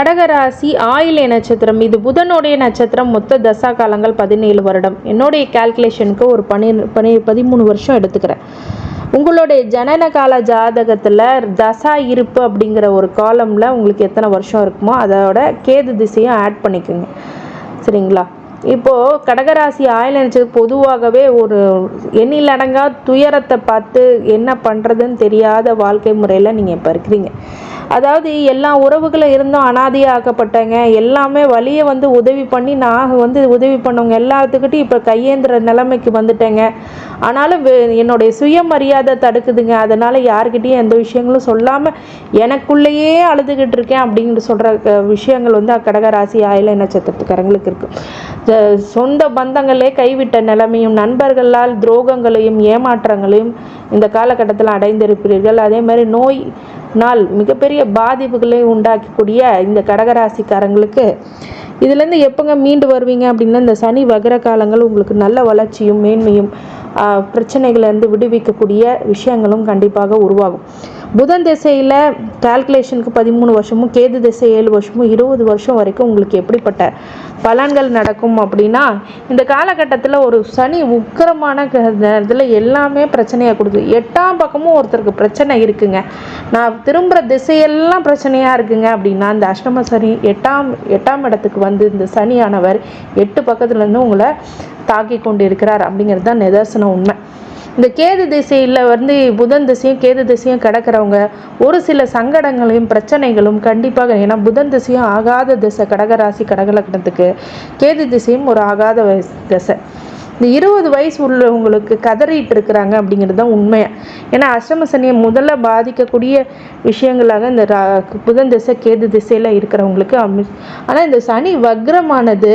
கடகராசி ஆயிலை நட்சத்திரம். இது புதனுடைய நட்சத்திரம். மொத்த தசா காலங்கள் பதினேழு வருடம். என்னுடைய கால்குலேஷனுக்கு ஒரு பனி பனி பதிமூணு வருஷம் எடுத்துக்கிறேன். உங்களுடைய ஜனன கால ஜாதகத்தில் தசா இருப்பு அப்படிங்கிற ஒரு காலமில் உங்களுக்கு எத்தனை வருஷம் இருக்குமோ அதோட கேது திசையும் ஆட் பண்ணிக்கோங்க. சரிங்களா? இப்போது கடகராசி ஆயில் நட்சத்திரம் பொதுவாகவே ஒரு எண்ணிலடங்கா துயரத்தை பார்த்து என்ன பண்ணுறதுன்னு தெரியாத வாழ்க்கை முறையில் நீங்கள் இப்போ இருக்கிறீங்க. அதாவது எல்லா உறவுகளும் இருந்தும் அனாதையாக்கப்பட்டங்க எல்லாமே வழியை வந்து உதவி பண்ணி நான் வந்து உதவி பண்ணவங்க எல்லாத்துக்கிட்டையும் இப்போ கையேந்திர நிலைமைக்கு வந்துட்டேங்க. ஆனாலும் என்னுடைய சுயமரியாதை தடுக்குதுங்க. அதனால் யாருக்கிட்டேயும் எந்த விஷயங்களும் சொல்லாமல் எனக்குள்ளேயே அழுதுகிட்டு இருக்கேன் அப்படின்னு சொல்கிற விஷயங்கள் வந்து கடகராசி ஆயில நட்சத்திரத்துக்காரங்களுக்கு இருக்குது சொந்த பந்தங்களே கைவிட்ட நிலைமையும் நண்பர்களால் துரோகங்களையும் ஏமாற்றங்களையும் இந்த காலகட்டத்தில் அடைந்திருப்பீர்கள் அதே மாதிரி நோய் நாள் மிகப்பெரிய பாதிப்புகளை உண்டாக்கக்கூடிய இந்த கடகராசிக்காரங்களுக்கு இதுலேருந்து எப்போங்க மீண்டு வருவீங்க அப்படின்னா இந்த சனி வகர காலங்கள் உங்களுக்கு நல்ல வளர்ச்சியும் மேன்மையும் ஆஹ், பிரச்சனைகள்லேருந்து விடுவிக்கக்கூடிய விஷயங்களும் கண்டிப்பாக உருவாகும். புதன் திசையில் கால்குலேஷனுக்கு பதிமூணு வருஷமும் கேது திசை ஏழு வருஷமும் இருபது வருஷம் வரைக்கும் உங்களுக்கு எப்படிப்பட்ட பலன்கள் நடக்கும் அப்படின்னா இந்த காலகட்டத்தில் ஒரு சனி உக்கிரமான நேரத்தில் எல்லாமே பிரச்சனையாக கொடுக்குது. எட்டாம் பக்கமும் ஒருத்தருக்கு பிரச்சனை இருக்குங்க. நான் திரும்புகிற திசையெல்லாம் பிரச்சனையாக இருக்குங்க அப்படின்னா இந்த அஷ்டம சனி எட்டாம் எட்டாம் இடத்துக்கு வந்து இந்த சனியானவர் எட்டு பக்கத்துலேருந்து உங்களை தாக்கி கொண்டு இருக்கிறார் அப்படிங்கிறது தான் நிதர்சன உண்மை. இந்த கேது திசையில் வந்து புதன் திசையும் கேது திசையும் கிடக்கிறவங்க ஒரு சில சங்கடங்களையும் பிரச்சனைகளும் கண்டிப்பாக ஏன்னா புதன் திசையும் ஆகாத திசை கடகராசி கடகலக்கணத்துக்கு கேது திசையும் ஒரு ஆகாத வயசு திசை. இந்த இருபது வயசு உள்ளவங்களுக்கு கதறிட்டு இருக்கிறாங்க அப்படிங்கிறது தான் உண்மையாக ஏன்னா அஷ்டம சனியை முதல்ல பாதிக்கக்கூடிய விஷயங்களாக இந்த ரா- புதன் திசை கேது திசையில் இருக்கிறவங்களுக்கு அமி ஆனால் இந்த சனி வக்ரமானது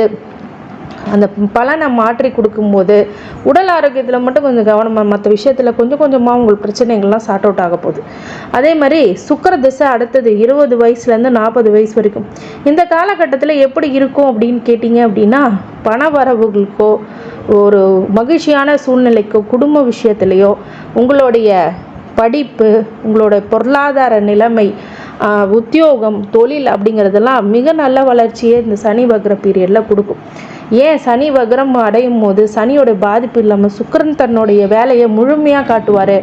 அந்த பலனை மாற்றி கொடுக்கும்போது உடல் ஆரோக்கியத்தில் மட்டும் கொஞ்சம் கவனமாக மற்ற விஷயத்தில் கொஞ்சம் கொஞ்சமாக உங்களுக்கு பிரச்சனைகள்லாம் சார்ட் அவுட் ஆக போகுது. அதே மாதிரி சுக்கர திசை அடுத்தது இருபது வயசுலேருந்து நாற்பது வயசு வரைக்கும். இந்த காலகட்டத்தில் எப்படி இருக்கும் அப்படின்னு கேட்டிங்க அப்படின்னா பண வரவுகளுக்கோ ஒரு மகிழ்ச்சியான சூழ்நிலைக்கோ குடும்ப விஷயத்துலையோ உங்களுடைய படிப்பு உங்களோட பொருளாதார நிலைமை உத்தியோகம் தொழில் அப்படிங்கிறதெல்லாம் மிக நல்ல வளர்ச்சியை இந்த சனி வக்ர பீரியடில் கொடுக்கும். ஏன் சனி வக்ரம் அடையும் போது சனியோட பாதிப்பு இல்லாமல் சுக்கிரன் தன்னுடைய வேலையை முழுமையாக காட்டுவார்.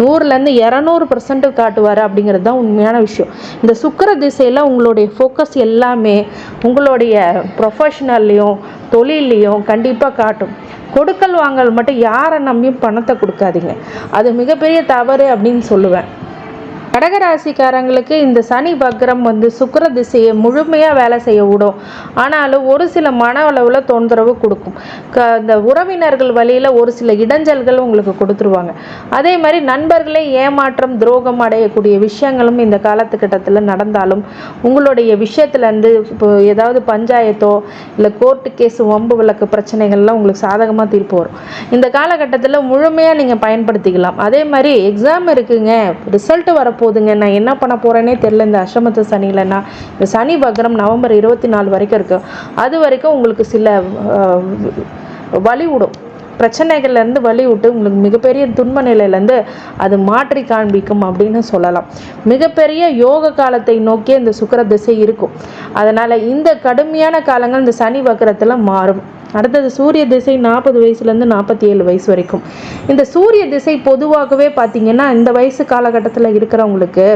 நூறுலேருந்து இரநூறு பர்சன்ட் காட்டுவார் அப்படிங்கிறது தான் உண்மையான விஷயம். இந்த சுக்கிர திசையில் உங்களுடைய ஃபோக்கஸ் எல்லாமே உங்களுடைய ப்ரொஃபஷனல்லையும் தொழிலையும் கண்டிப்பாக காட்டும். கொடுக்கல் வாங்கல் மட்டும் யாரை நம்பியும் பணத்தை கொடுக்காதீங்க. அது மிகப்பெரிய தவறு அப்படின்னு சொல்லுவேன். கடகராசிக்காரங்களுக்கு இந்த சனி வக்ரம் வந்து சுக்கர திசையை முழுமையாக வேலை செய்ய விடும். ஆனாலும் ஒரு சில மன அளவில் தொந்தரவு கொடுக்கும். க இந்த உறவினர்கள் வழியில் ஒரு சில இடைஞ்சல்கள் உங்களுக்கு கொடுத்துருவாங்க. அதே மாதிரி நண்பர்களே ஏமாற்றம் துரோகம் அடையக்கூடிய விஷயங்களும் இந்த காலத்துக்கிட்டத்தில் நடந்தாலும் உங்களுடைய விஷயத்துலேருந்து இப்போ ஏதாவது பஞ்சாயத்தோ இல்லை கோர்ட்டு கேஸ் வம்பு விளக்கு பிரச்சனைகள்லாம் உங்களுக்கு சாதகமாக தீர்ப்பு வரும். இந்த காலகட்டத்தில் முழுமையாக நீங்கள் பயன்படுத்திக்கலாம். அதே மாதிரி எக்ஸாம் இருக்குங்க. ரிசல்ட் போதுங்க. நான் என்ன பண்ண போகிறேனே தெரில இந்த அஷ்டமத்து சனியிலன்னா இந்த சனி வக்ரம் நவம்பர் இருபத்தி நாலு வரைக்கும் இருக்குது அது வரைக்கும் உங்களுக்கு சில வழிவிடும் வலி விடும் பிரச்சனைகள்லேருந்து வழி விட்டு உங்களுக்கு மிகப்பெரிய துன்ப நிலையிலேருந்து அது மாற்றி காண்பிக்கும் அப்படின்னு சொல்லலாம். மிகப்பெரிய யோக காலத்தை நோக்கி இந்த சுக்கர திசை இருக்கும். அதனால் இந்த கடுமையான காலங்கள் இந்த சனி வக்கரத்தில் மாறும். அடுத்தது சூரிய திசை நாற்பது வயசுலேருந்து நாற்பத்தி ஏழு வயசு வரைக்கும். இந்த சூரிய திசை பொதுவாகவே பார்த்தீங்கன்னா இந்த வயசு காலகட்டத்தில் இருக்கிறவங்களுக்கு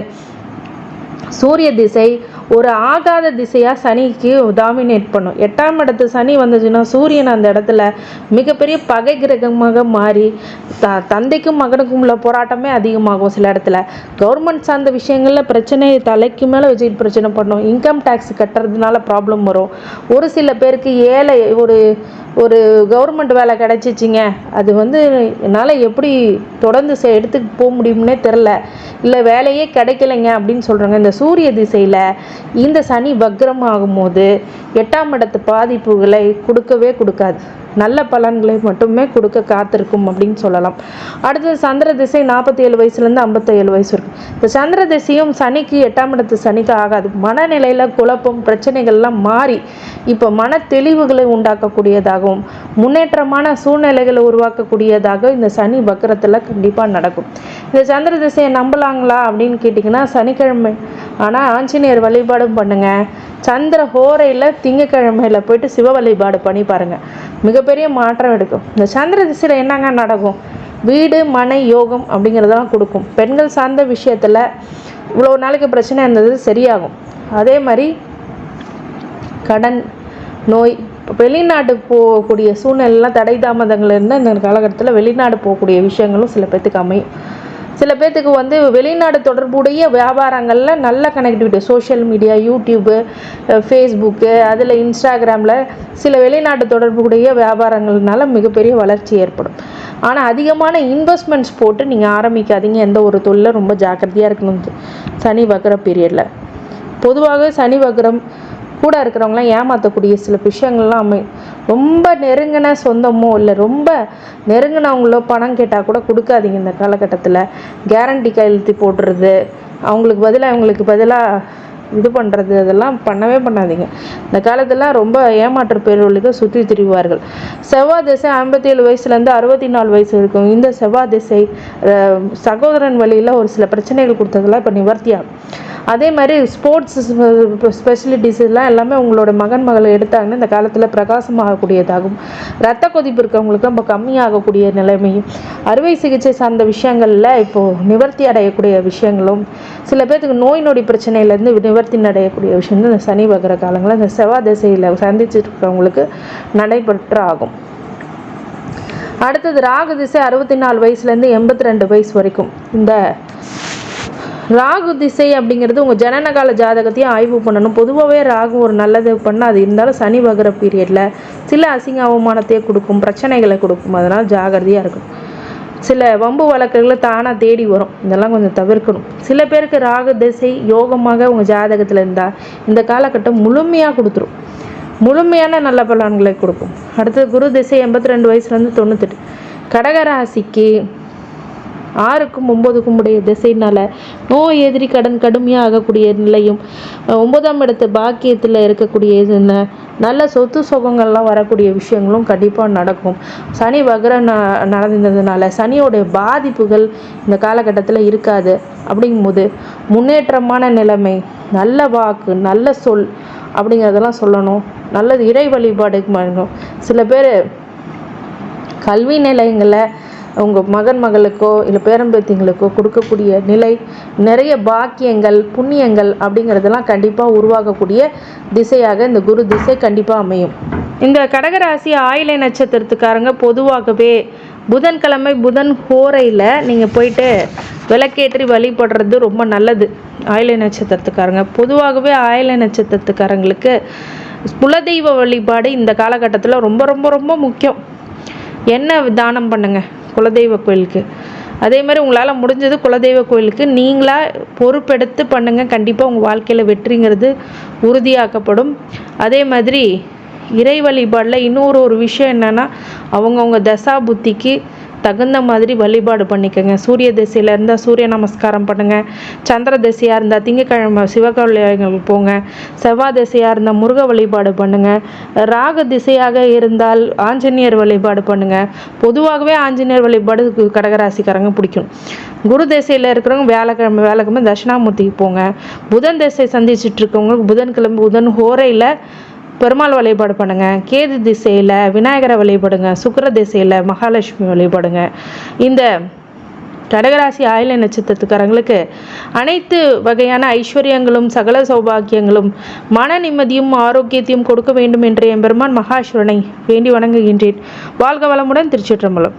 சூரிய திசை ஒரு ஆகாத திசையாக சனிக்கு டாமினேட் பண்ணும். எட்டாம் இடத்து சனி வந்துச்சுன்னா சூரியன் அந்த இடத்துல மிகப்பெரிய பகை கிரகமாக மாறி த தந்தைக்கும் மகனுக்கும் உள்ள போராட்டமே அதிகமாகும் சில இடத்துல. கவர்மெண்ட் சார்ந்த விஷயங்களில் பிரச்சனை தலைக்கு மேலே வச்சுட்டு பிரச்சனை பண்ணும். இன்கம் டேக்ஸ் கட்டுறதுனால ப்ராப்ளம் வரும். ஒரு சில பேருக்கு ஏழை ஒரு ஒரு கவர்மெண்ட் வேலை கிடச்சிச்சிங்க. அது வந்து என்னால் எப்படி தொடர்ந்து எடுத்துக்கு போக முடியும்னே தெரில இல்லை வேலையே கிடைக்கலைங்க அப்படின்னு சொல்கிறாங்க இந்த சூரிய திசையில் இந்த சனி வக்ரம் ஆகும்போது எட்டாம் இடத்து பாதிப்புகளை கொடுக்கவே கொடுக்காது. நல்ல பலன்களை மட்டுமே கொடுக்க காத்திருக்கும் அப்படின்னு சொல்லலாம். அடுத்தது சந்திர திசை நாற்பத்தி ஏழு வயசுலேருந்து ஐம்பத்தேழு வயசு இருக்கும் இந்த சந்திர திசையும் சனிக்கு எட்டாம் இடத்து சனிக்கு ஆகாது. மனநிலையில் குழப்பம் பிரச்சனைகள்லாம் மாறி இப்போ மன தெளிவுகளை உண்டாக்கக்கூடியதாகவும் முன்னேற்றமான சூழ்நிலைகளை உருவாக்கக்கூடியதாக இந்த சனி வக்கரத்தில் கண்டிப்பாக நடக்கும். இந்த சந்திர திசையை நம்பலாங்களா அப்படின்னு கேட்டிங்கன்னா சனிக்கிழமை. ஆனால் ஆஞ்சநேயர் வழிபாடும் பண்ணுங்க. சந்திர ஹோரையில் திங்கக்கிழமையில் போயிட்டு சிவ வழிபாடு பண்ணி பாருங்கள் மிகப்பெரிய மாற்றம் எடுக்கும். இந்த சந்திர திசையில் என்னங்க நடக்கும்? வீடு மனை யோகம் அப்படிங்கிறதெல்லாம் கொடுக்கும். பெண்கள் சார்ந்த விஷயத்தில் இவ்வளோ நாளைக்கு பிரச்சனை இருந்தது சரியாகும். அதே மாதிரி கடன் நோய் இப்போ வெளிநாடு போகக்கூடிய சூழ்நிலைலாம் தடை தாமதங்கள் இருந்தால் இந்த காலகட்டத்தில் வெளிநாடு போகக்கூடிய விஷயங்களும் சில பேர்த்துக்கு அமையும் சில பேர்த்துக்கு வந்து வெளிநாடு தொடர்புடைய வியாபாரங்களில் நல்ல connectivity social media YouTube Facebook அதில் இன்ஸ்டாகிராமில் சில வெளிநாட்டு தொடர்புடைய வியாபாரங்கள்னால மிகப்பெரிய வளர்ச்சி ஏற்படும். ஆனால் அதிகமான இன்வெஸ்ட்மெண்ட்ஸ் போட்டு நீங்கள் ஆரம்பிக்காதீங்க. எந்த ஒரு தொழில ரொம்ப ஜாக்கிரதையாக இருக்கணும். சனி வக்கர பீரியடில் பொதுவாகவே சனி வக்கரம் கூட இருக்கிறவங்களாம் ஏமாற்றக்கூடிய சில விஷயங்கள்லாம் அமை ரொம்ப நெருங்கின சொந்தமோ இல்லை ரொம்ப நெருங்கினவங்களோ பணம் கேட்டால் கூட கொடுக்காதீங்க இந்த காலகட்டத்தில். கேரண்டி கையெழுத்து போடுறது அவங்களுக்கு பதிலாக அவங்களுக்கு பதிலாக இது பண்ணுறது அதெல்லாம் பண்ணவே பண்ணாதீங்க. இந்த காலத்துலாம் ரொம்ப ஏமாற்று பேரொழிக்க சுற்றி திரிவார்கள். செவ்வாய் திசை ஐம்பத்தி ஏழு வயசுலேருந்து அறுபத்தி நாலு வயசு இருக்கும் இந்த செவ்வாய் திசை சகோதரன் வழியில் ஒரு சில பிரச்சனைகள் கொடுத்ததெல்லாம் இப்போ நிவர்த்தியாகும் அதே மாதிரி ஸ்போர்ட்ஸ் ஸ்பெஷலிட்டிஸ் எல்லாம் எல்லாமே உங்களோட மகன் மகளை எடுத்தாங்கன்னா இந்த காலத்தில் பிரகாசமாகக்கூடியதாகும். ரத்த கொதிப்பு இருக்கவங்களுக்கு ரொம்ப கம்மியாகக்கூடிய நிலைமையும் அறுவை சிகிச்சை சார்ந்த விஷயங்களில் இப்போது நிவர்த்தி அடையக்கூடிய விஷயங்களும் சில பேர்த்துக்கு நோய் நொடி பிரச்சனையிலேருந்து நிவர்த்தி அடையக்கூடிய விஷயம் இந்த சனி வகர காலங்களில் இந்த செவ்வாய் திசையில் சந்திச்சுட்டு இருக்கிறவங்களுக்கு நடைபெற்று ஆகும் அடுத்தது ராகு திசை அறுபத்தி நாலு வயசுலேருந்து எண்பத்தி ரெண்டு வயசு வரைக்கும். இந்த ராகு திசை அப்படிங்கிறது உங்கள் ஜனனகால ஜாதகத்தையும் ஆய்வு பண்ணணும். பொதுவாகவே ராகு ஒரு நல்லது பண்ணால் அது இருந்தாலும் சனி வகர பீரியடில் சில அசிங்க அவமானத்தையே கொடுக்கும் பிரச்சனைகளை கொடுக்கும். அதனால் ஜாகிரதையாக இருக்கும் சில வம்பு வழக்குகளை தானாக தேடி வரும். இதெல்லாம் கொஞ்சம் தவிர்க்கணும். சில பேருக்கு ராகு திசை யோகமாக உங்கள் ஜாதகத்தில் இருந்தால் இந்த காலகட்டம் முழுமையாக கொடுத்துரும். முழுமையான நல்ல பலன்களை கொடுக்கும். அடுத்தது குரு திசை எண்பத்தி ரெண்டு வயசுலேருந்து தொண்ணூத்தெட்டு. கடகராசிக்கு ஆறுக்கும் ஒன்பதுக்கும் உடைய திசைனால நோய் எதிரி கடன் கடுமையாக ஆகக்கூடிய நிலையும் ஒன்பதாம் இடத்து பாக்கியத்தில் இருக்கக்கூடிய நல்ல சொத்து சுகங்கள்லாம் வரக்கூடிய விஷயங்களும் கண்டிப்பாக நடக்கும். சனி வகரம் ந நடந்ததுனால சனியோடைய பாதிப்புகள் இந்த காலகட்டத்தில் இருக்காது. அப்படிங்கும்போது முன்னேற்றமான நிலைமை நல்ல வாக்கு நல்ல சொல் அப்படிங்கிறதெல்லாம் சொல்லணும். நல்லது இறை வழிபாடுக்கு சில பேர் கல்வி நிலையங்களை உங்கள் மகன் மகளுக்கோ இல்லை பேரம்பேத்திங்களுக்கோ கொடுக்கக்கூடிய நிலை நிறைய பாக்கியங்கள் புண்ணியங்கள் அப்படிங்கிறதெல்லாம் கண்டிப்பாக உருவாகக்கூடிய திசையாக இந்த குரு திசை கண்டிப்பாக அமையும். இந்த கடகராசி ஆயிலை நட்சத்திரத்துக்காரங்க பொதுவாகவே புதன்கிழமை புதன் ஹோரையில் நீங்கள் போயிட்டு விளக்கேற்றி வழிபடுறது ரொம்ப நல்லது. ஆயிலை நட்சத்திரத்துக்காரங்க. பொதுவாகவே ஆயிலை நட்சத்திரத்துக்காரங்களுக்கு குலதெய்வ வழிபாடு இந்த காலகட்டத்தில் ரொம்ப ரொம்ப ரொம்ப முக்கியம். என்ன தானம் பண்ணுங்கள் குலதெய்வ கோயிலுக்கு. அதே மாதிரி உங்களால் முடிஞ்சது குலதெய்வ கோயிலுக்கு நீங்களாக பொறுப்பெடுத்து பண்ணுங்கள் கண்டிப்பாக உங்கள் வாழ்க்கையில் வெற்றிங்கிறது உறுதியாக்கப்படும். அதே மாதிரி இறை வழிபாடில் இன்னொரு ஒரு விஷயம் என்னென்னா அவங்கவுங்க தசா புத்திக்கு தகுந்த மாதிரி வழிபாடு பண்ணிக்கோங்க. சூரிய திசையில் இருந்தால் சூரிய நமஸ்காரம் பண்ணுங்கள் சந்திர திசையாக இருந்தால் திங்கக்கிழமை சிவகோயில்களுக்கு போங்க. செவ்வாய் திசையாக இருந்தால் முருக வழிபாடு பண்ணுங்கள் ராக திசையாக இருந்தால் ஆஞ்சநேயர் வழிபாடு பண்ணுங்கள் பொதுவாகவே ஆஞ்சநேயர் வழிபாடு கடகராசிக்காரங்க பிடிக்கும். குரு திசையில் இருக்கிறவங்க வியாழக்கிழமை வியாழக்கிழமை தட்சிணாமூர்த்திக்கு போங்க. புதன் திசை சந்திச்சிட்டு இருக்கவங்களுக்கு புதன்கிழமை புதன் ஹோரையில் பெருமாள் வழிபாடு பண்ணுங்க. கேது திசையில் விநாயகரை வழிபடுங்க. சுக்கிர திசையில் மகாலட்சுமி வழிபடுங்க. இந்த கடகராசி ஆயில நட்சத்திரத்துக்காரங்களுக்கு அனைத்து வகையான ஐஸ்வர்யங்களும் சகல சௌபாக்கியங்களும் மன நிம்மதியும் ஆரோக்கியத்தையும் கொடுக்க வேண்டும் என்று எம்பெருமான் மகாசுரனை வேண்டி வணங்குகின்றேன். வாழ்க வளமுடன் திருச்சிற்றம்பலம்.